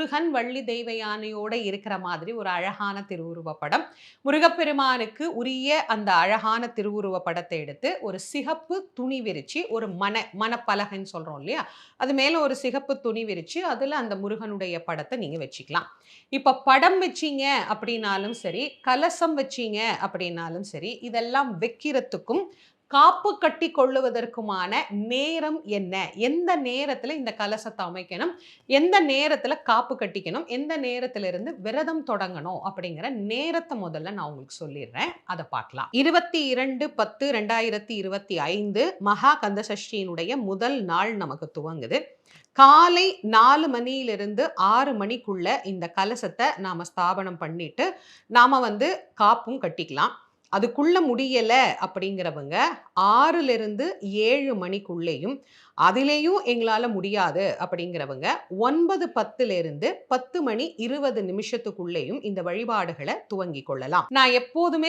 முருகன் வள்ளி தெய்வ யானையோட இருக்கிற மாதிரி ஒரு அழகான திருவுருவ படம். முருகப்பெருமானுக்கு உரிய அந்த அழகான திருவுருவ படத்தை எடுத்து ஒரு சிகப்பு துணி விரிச்சு ஒரு மன மனப்பலகைன்னு சொல்றோம் இல்லையா? அது மேலே ஒரு சிகப்பு துணி விரிச்சு அதுல அந்த முருகனுடைய படத்தை நீங்க வச்சுக்கலாம். இப்போ படம் வச்சீங்க அப்படின்னாலும் சரி கலசம் வச்சீங்க அப்படின்னாலும் சரி இதெல்லாம் வைக்கிறதுக்கும் காப்பு கட்டி கொள்ளுவதற்குமான நேரம் என்ன? எந்த நேரத்தில் இந்த கலசத்தை அமைக்கணும்? எந்த நேரத்தில் காப்பு கட்டிக்கணும்? எந்த நேரத்திலிருந்து விரதம் தொடங்கணும்? அப்படிங்கிற நேரத்தை முதல்ல நான் உங்களுக்கு சொல்லிடுறேன். அதை பார்க்கலாம். இருபத்தி இரண்டு பத்து ரெண்டாயிரத்தி இருபத்தி ஐந்து மகா கந்தசஷ்டியினுடைய முதல் நாள் நமக்கு துவங்குது. காலை நாலு மணியிலிருந்து ஆறு மணிக்குள்ள இந்த கலசத்தை நாம ஸ்தாபனம் பண்ணிட்டு நாம வந்து காப்பும் கட்டிக்கலாம். அதுக்குள்ள முடியல அப்படிங்கிறவங்க ஆறுல இருந்து ஏழு மணிக்குள்ளேயும் அதிலேயும் எங்களால முடியாது அப்படிங்கிறவங்க ஒன்பது பத்துல இருந்து பத்து மணி இருபது நிமிஷத்துக்குள்ளேயும் இந்த வழிபாடுகளை துவங்கி கொள்ளலாம். நான் எப்போதுமே